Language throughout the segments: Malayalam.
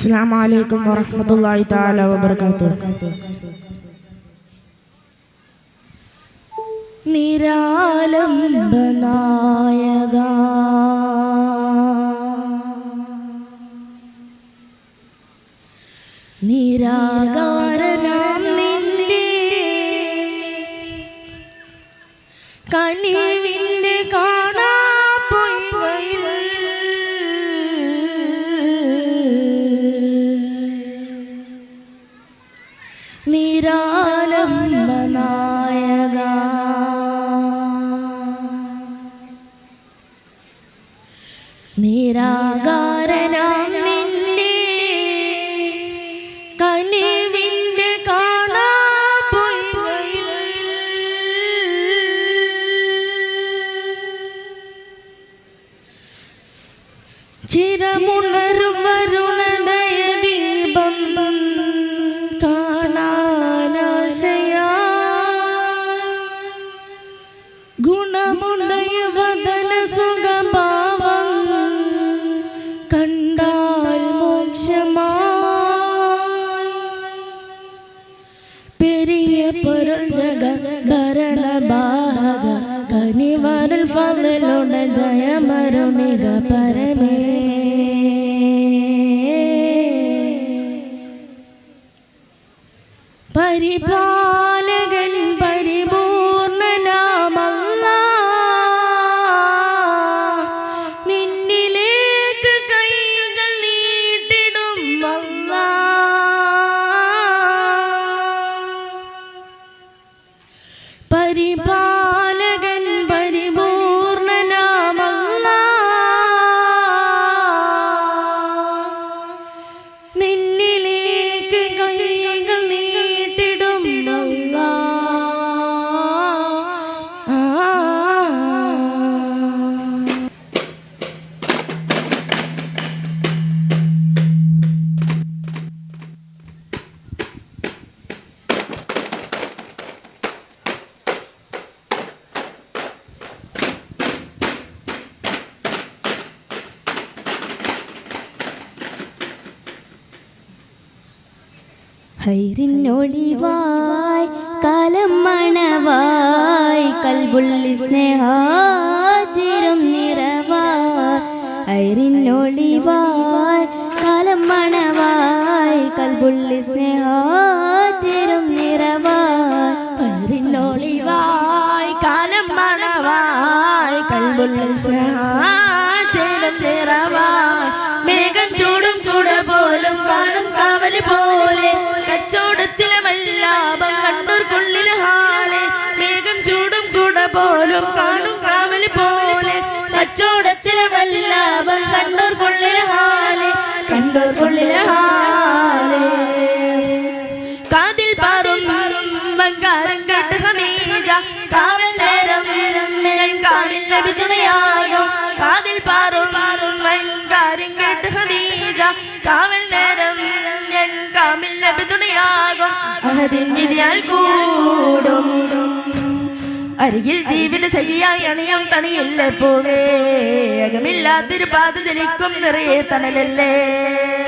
അസ്സാം വലൈക്കും വറഹമത്തല്ലാഹി താല വബറകാതുഹു നിരാലംബ നായക. ചിരമുണരും ഗുണമുണയ വദന കണ്ടാൽ മോക്ഷമാ. പെരിയ പൊരുൾ ജഗ ഭരണ ഹൈറിനൊളിവായി കാലം മണവായ് കൽബുള്ളി സ്നേഹാചിരം നിറവായ്. ഹൈറിനൊളിവായ് കാലം മണവായ് കൽബുള്ളി സ്നേഹാചിരം നിറവായ്. ഹൈറിനൊളിവായ് കാലം മണവായ് കൽബുള്ളി സ്നേഹാചേരം കാണും കാവൽ പോലെ. കച്ചോടത്തിലെ വല്ലാപം കൊള്ളിലെ ഹാലെ. കൊള്ളിലെ ഹാലെ. കാതിൽ പാറും വങ്കാരം കണ്ട് ഹമീജ കാവൽ നേരം നേരം കാവിൽ നബി തുണയാകും കാതിൽ പാറും വങ്കാരം കണ്ട് ഹമീജ കാവൽ നേരം ഞാൻ കാവിൽ നബി തുണയാകും അഹദിൻ വിധിയാൽ കൂടും. അരികിൽ ജീവിത ശരിയായി അണിയം തണിയല്ലേ പോവേ? അകമില്ലാത്തൊരു പാത ജനിക്കും നിറയെ തണലല്ലേ?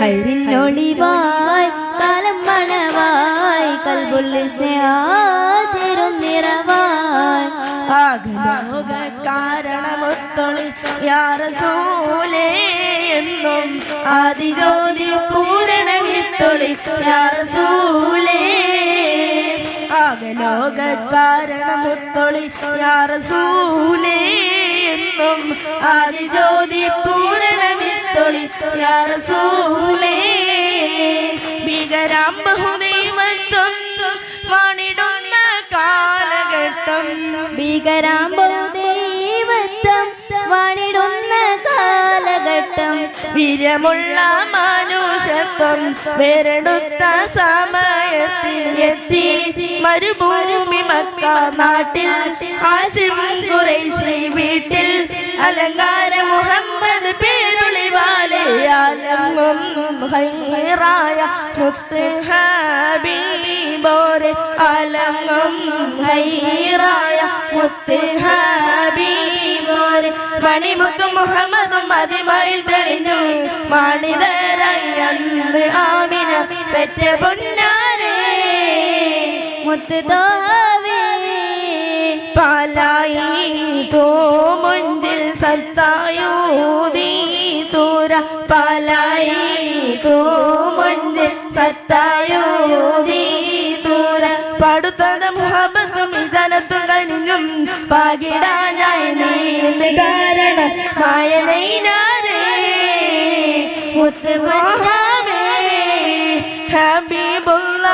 ഹൈറിനൊളിവായി കാലം മണവായി കൽബുള്ളി സ്നേഹാചിരം നിറവായി. ആകലോക കാരണമൊത്തൊളി യാറസൂലേ എന്നും ആദിജ്യോതി പൂരണമിത്തൊളി യാറസൂലേ ആകലോക കാരണമൊത്തൊളി യാറസൂലേ എന്നും ആദിജ്യോതി പൂരണമിത്തൊളി യാറസൂലേ. ഭീകരാം ബഹുദൈവത്വം വാണിടുന്ന കാലഘട്ടം. ഭീകരാമ്പൗദൈവത്വം കാലഘട്ടം മനുഷ്യത്വം വേറെടുത്ത സമയത്തിൽ എത്തി. മരുഭൂമി മക്ക നാട്ടിൽ ആശിം ഖുറൈശി വീട്ടിൽ അലങ്കാര മുഹമ്മദ് പേരുളി വാലയാലായ ഹൈറായ മുത്ത് ഹബീബോരെ അലങ്ങും ഹൈറായ മുത്ത് മണിമുത്തും മുഹമ്മദും മതിമയിൽ തെളിഞ്ഞു. മാണിതരായി ആമിന പെറ്റ പൊന്നാരേ. മുത്ത് തോവേ. പാലായി തോ മുഞ്ചിൽ സത്തായൂതി തൂര. പാലായി തോ മുഞ്ചിൽ സത്തായൂതി തൂര. പടുത്തത് മുഹബത്തും ഇജനത്തും കനിഞ്ഞും പാകിടാനായി നീന്ത് മുത്ത് മഹാമേ ഹബീബുള്ള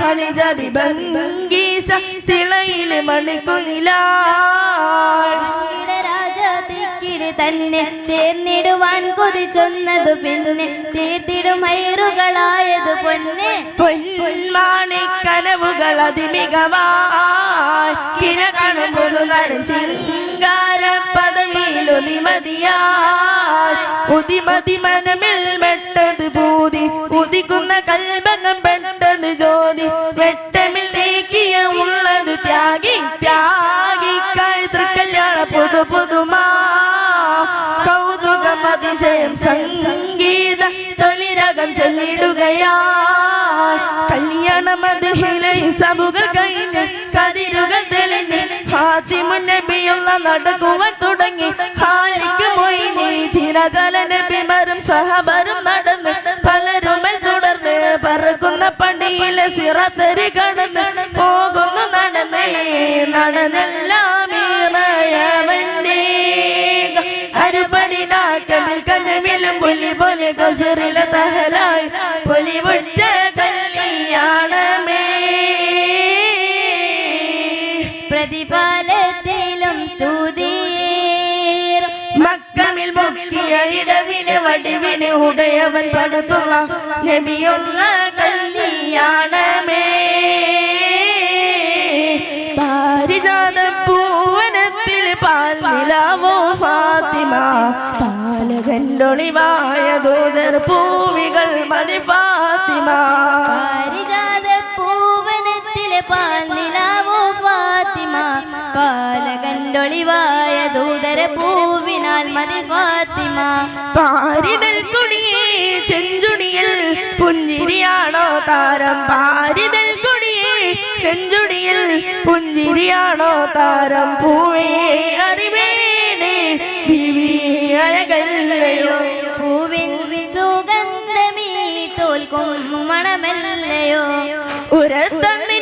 ഹനിജ വിഭംഗീശ സിളയിലെ മണിക്കുയിലായി. തന്നെ ചേർന്നിടുവാൻ കൊതിച്ചൊന്നതു പിന്നെ തീർത്തിടും മൈറുകളായത് പൊന്നെ. കനവുകൾ മനമിൽ നടക്കുവാൻ തുടങ്ങി. ഹാലിക്ക് മൊയ്നി ചിരകല ബിമരും സഹബരും നടന്ന് പലരുമൽ തുടർന്ന് പറക്കുന്ന പണിയിലെ സിറത്തരി കടന്ന് പോകുന്നു നടന്നേ. നടന്നെല്ലാം ഇറയവന്റെ അരുപടിനാക്കമിൽ കനവിലും പുലി പോലെ കസറിലെ തഹലായി ഉടയവൻ പടുത്തുള്ള നബിയുള്ള കല്യാണമേ. പാരിജാത പൂവനത്തിൽ പാൽ നിലാവോ ഫാത്തിമ? പാലകണ്ടൊളിവായ ദൂതർ പൂവികൾ മതി ഫാത്തിമ. പാരിജാത പൂവനത്തിലെ പാൽനിലാവോ ഫാത്തിമ? പാലകണ്ടൊളിവായ ദൂതര പൂവിനാൽ മതി ഫാത്തിമ. പാരിതൽ കുണിയെ ചെഞ്ചുണിയിൽ പുഞ്ചിരിയാണോ താരം? പാരിതൽ കുണിയെ ചെഞ്ചുണിയിൽ പുഞ്ചിരിയാണോ താരം? പൂവേ അറിവേണേ ബിവിയകല്ലയോ പൂവിൻ സുഗന്ധമീ തോൽക്കും മണമല്ലയോ? ഉരത്തന്നിനെ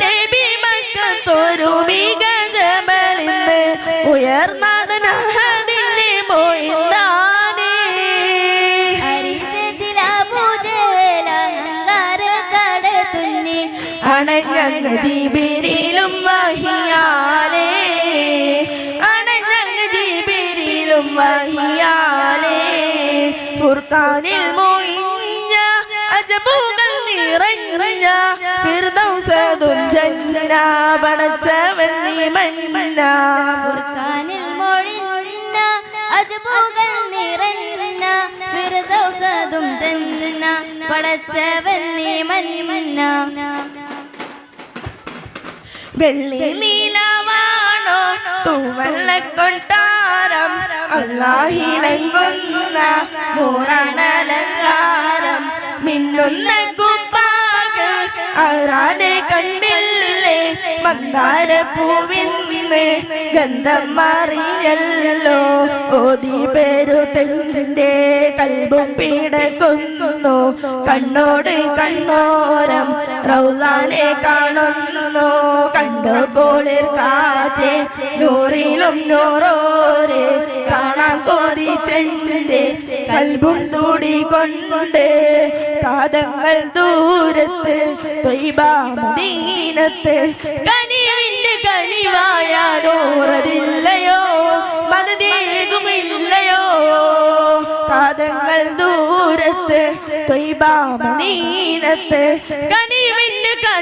അണഞ്ഞങ്ങ് ജീബിരിയിലും വഹിയാലേ. അണഞ്ഞങ്ങ് ജീബിരിയിലും വഹിയാലേ. ഫുർഖാനിൽ മൊയിഞ്ഞ അജബുകൾ നിറഞ്ഞ ഫിർദൗസതും ജന്ന പടച്ചവൻ നീ മന്ന. ഫുർഖാനിൽ മൊഴിഞ്ഞ അജബുകൾ നിറഞ്ഞ ഫിർദൗസതും ജന്ന പടച്ചവൻ നീ മന്ന. വെള്ളി നീലവാണോ അള്ളാഹിലങ്കുന്ന മൂറാണലങ്കാരം മിന്നുന്ന കുപ്പാക്ക് ആരാനെ കണ്ണില്ലേ? മന്ദാര പൂവിന്ന് ഗന്ധം മാറിയല്ലോ. ഓതി പേരു തെങ്ങിന്റെ കൽബും പീടക്കുന്നു കണ്ണോട് കണ്ണോരം റൗലാനെ കാണുന്നു. കണ്ടു കോളിർ കാറ്റ്? നൂറിലും നൂറോരെ കാണാൻ കൊതിച്ചെന്റെ കൽബും തൂടിക്കൊണ്ട് പാദങ്ങൾ ദൂരത്ത് തൊയ്ബാമദീനത്ത് കനിവിന്റെ കനിവായ നൂറതില്ലയോ? മതദേകുമില്ലയോ പാദങ്ങൾ ദൂരത്ത് തൊയ്ബാമദീനത്ത് കനിവിന്റെ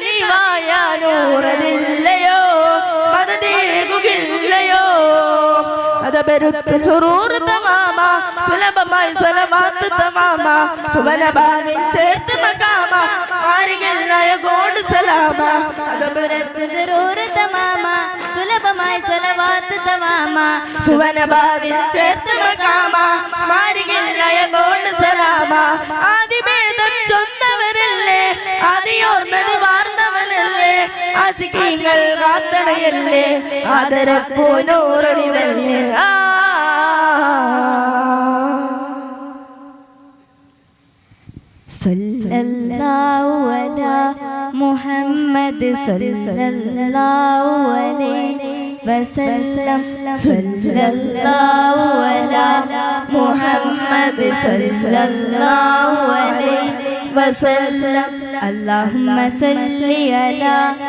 കനിവായ നൂറതില്ലയോ ചേർത്ത് സലാമ. ആദിഭേദം ചൊന്നവരല്ലേ? ആദിയോർന്നത് ആശിക്കീങ്ങൾ കാത്തടയല്ലേ ആദരപ്പൂനൂറൊളിവല്ലേ ആ സല്ലല്ലാഹു അലാ മുഹമ്മദ് സല്ലല്ലാഹു അലൈഹി വസല്ലം സല്ലല്ലാഹു അലാ മുഹമ്മദ് സല്ലല്ലാഹു അലൈഹി വസല്ലം اللهم صل على